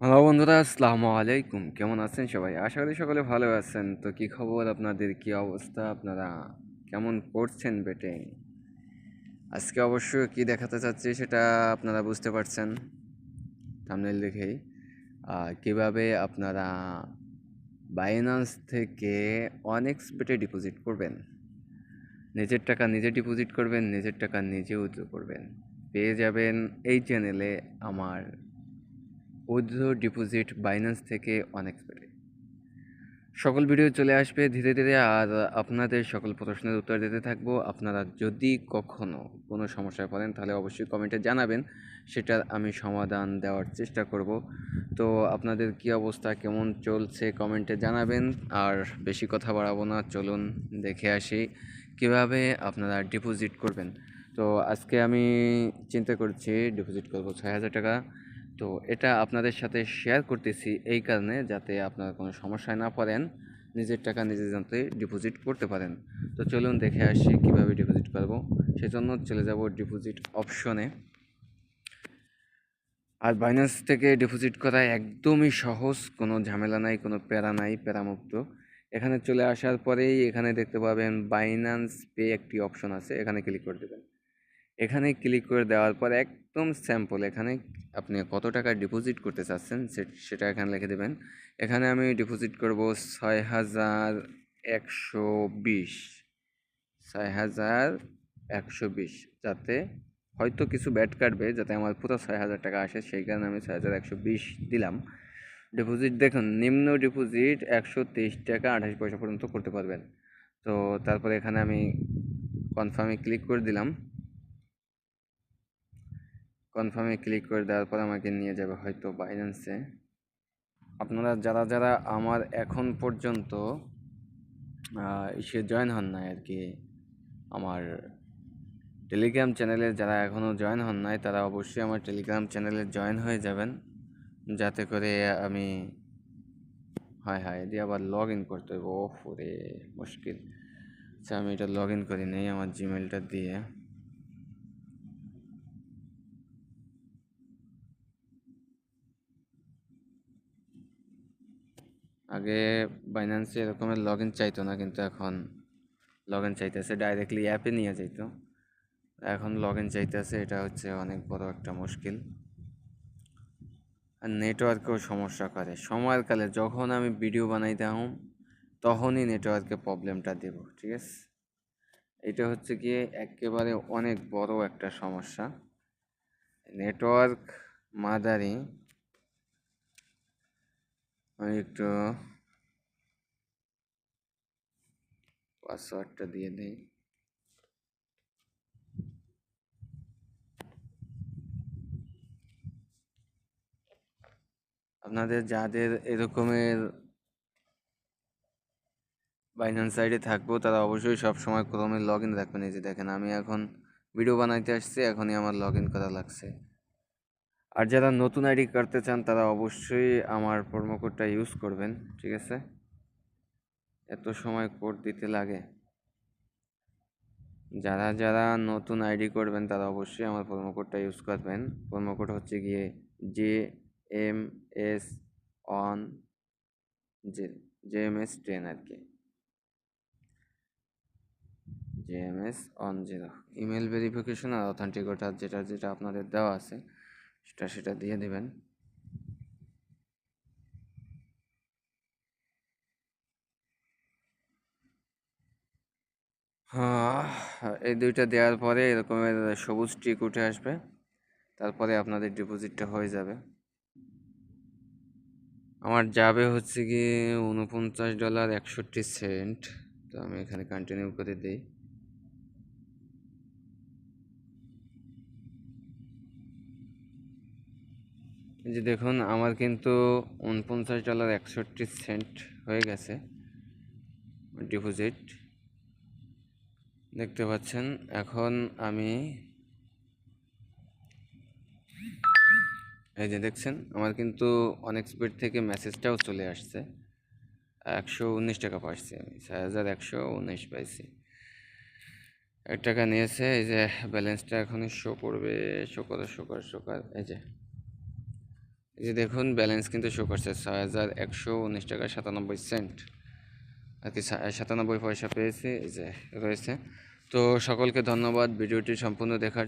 Hello বন্ধুরা, আসসালামু আলাইকুম। কেমন আছেন সবাই? আশা করি সকলে ভালো আছেন। তো কি খবর আপনাদের? কি অবস্থা আপনারা? কেমন করছেন বেটিং আজকে অবশ্য কি দেখাতে চাচ্ছি সেটা আপনারা বুঝতে পারছেন। থামনেল দেখেই। কীভাবে আপনারা বাইনান্স থেকে অনেক স্পেটে ডিপোজিট করবেন? নিজের টাকা নিজে ডিপোজিট করবেন, নিজের টাকা নিজে উইথড্র করবেন। পেয়ে যাবেন এই চ্যানেলে আমার উইথড্র ডিপোজিট বাইন্যান্স থেকে অনেক পেরে সকল ভিডিও চলে আসবে ধীরে ধীরে, আর আপনাদের সকল প্রশ্নের উত্তর দিতে থাকব। আপনারা যদি কখনো কোনো সমস্যায় পড়েন, তাহলে অবশ্যই কমেন্টে জানাবেন। সেটার আমি সমাধান দেওয়ার চেষ্টা করব। তো আপনাদের কি অবস্থা? কেমন চলছে? কমেন্টে জানাবেন। আর বেশি কথা বাড়াবো না। চলুন দেখে আসি কীভাবে আপনারা ডিপোজিট করবেন। তো আজকে আমি চিন্তা করছি ডিপোজিট করব ছয় হাজার টাকা। তো এটা আপনাদের সাথে শেয়ার করতেছি এই কারণে যাতে আপনারা কোনো সমস্যায় না পড়েন, নিজের টাকা নিজে যাতে ডিপোজিট করতে পারেন। তো চলুন দেখে আসি কীভাবে ডিপোজিট করব। সেজন্য চলে যাব ডিপোজিট অপশনে আর বাইন্যান্স থেকে ডিপোজিট করা একদমই সহজ, কোনো ঝামেলা নাই, কোনো প্যারা নাই, প্যারামুক্ত। এখানে চলে আসার পরেই এখানে দেখতে পাবেন বাইন্যান্স পে একটি অপশন আছে, এখানে ক্লিক করে দেবেন। এখানে ক্লিক করে দেওয়ার পর একদম স্যাম্পল এখানে আপনি কত টাকা ডিপোজিট করতে চাচ্ছেন সেটা এখানে লিখে দেবেন। এখানে আমি ডিপোজিট করব ছয় হাজার একশো বিশ। ছয় হাজার একশো বিশ যাতে হয়তো কিছু ব্যাট কাটবে, যাতে আমার পুরো ছয় হাজার টাকা আসে, সেই কারণে আমি ছয় হাজার একশো বিশ দিলাম। ডিপোজিট দেখুন, নিম্ন ডিপোজিট একশো তেইশ টাকা আঠাশ পয়সা পর্যন্ত করতে পারবেন। তো তারপরে এখানে আমি কনফার্মে ক্লিক করে দিলাম। কনফার্মে ক্লিক করে দেওয়ার পর আমাকে নিয়ে যাবে হয়তো বাইন্যান্সে আপনারা যারা যারা আমার এখন পর্যন্ত ইসে জয়েন হন নাই আর কি, আমার টেলিগ্রাম চ্যানেলে যারা এখনও জয়েন হন নাই, তারা অবশ্যই আমার টেলিগ্রাম চ্যানেলে জয়েন হয়ে যাবেন। যাতে করে আমি, হয় হয় দিয়ে আবার লগ ইন করতে হবে। ও রে, মুশকিল। আচ্ছা আমি এটা লগ ইন করি নেই আমার জিমেলটা দিয়ে। আগে বাইন্যান্সে এরকমের লগ ইন চাইতো না, কিন্তু এখন লগ ইন চাইতেছে ডাইরেক্টলি অ্যাপে নিয়ে যাইতো। এখন লগ ইন চাইতেছে, এটা হচ্ছে অনেক বড় একটা মুশকিল। আর নেটওয়ার্কেও সমস্যা করে। সময়ের কালে যখন আমি ভিডিও বানাইতে হম তখনই নেটওয়ার্কে প্রবলেমটা দেব, ঠিক আছে? এটা হচ্ছে গিয়ে একেবারে অনেক বড় একটা সমস্যা। নেটওয়ার্ক মাদারি আমি একটু পাসওয়ার্ডটা দিয়ে দিই। আপনাদের যাদের এরকমের বাইন্যান্স সাইডে থাকব, তারা অবশ্যই সব সময় ক্রমে লগ ইন রাখবেন। এই যে দেখেন, আমি এখন ভিডিও বানাইতে আসছি, এখনই আমার লগ ইন করা লাগছে। আর যারা নতুন আইডি করতে চান, তারা অবশ্যই আমার কোডটা ইউজ করবেন, ঠিক আছে? এত সময় কোড দিতে লাগে। যারা যারা নতুন আইডি করবেন, তারা অবশ্যই আমার কোডটা ইউজ করবেন। কোড হচ্ছে গিয়ে J M S on J J M S ten আর কি। J M S on zero email verification R authenticator যেটা যেটা আপনাদের দেওয়া আছে সেটা সেটা দিয়ে দেবেন। হ্যাঁ এই দুইটা দেওয়ার পরে এরকমের সবুজ টিক উঠে আসবে। তারপরে আপনাদের ডিপোজিটটা হয়ে যাবে। আমার যাবে হচ্ছে কি উনপঞ্চাশ ডলার একষট্টি সেন্ট। তো আমি এখানে কন্টিনিউ করে দিই। যে দেখুন, আমার কিন্তু উনপঞ্চাশ ডলার একষট্টি সেন্ট হয়ে গেছে ডিপোজিট দেখতে পাচ্ছেন, এখন আমি এই যে দেখছেন, আমার কিন্তু অনেক স্পিড থেকে মেসেজটাও চলে আসছে। একশো উনিশ টাকা পাইছি আমি, ছয় হাজার একশো উনিশ পাইছি। এক টাকা নিয়েছে, এই যে ব্যালেন্সটা এখনই শো করবে শো করে শো কর শো এই যে। এই যে দেখুন ব্যালেন্স কিন্তু শো করছে ছয় হাজার একশো উনিশ টাকা সাতানব্বই সেন্ট আর কি সাতানব্বই পয়সা পেয়েছে, এই যে রয়েছে। তো সকলকে ধন্যবাদ, ভিডিওটি সম্পূর্ণ দেখার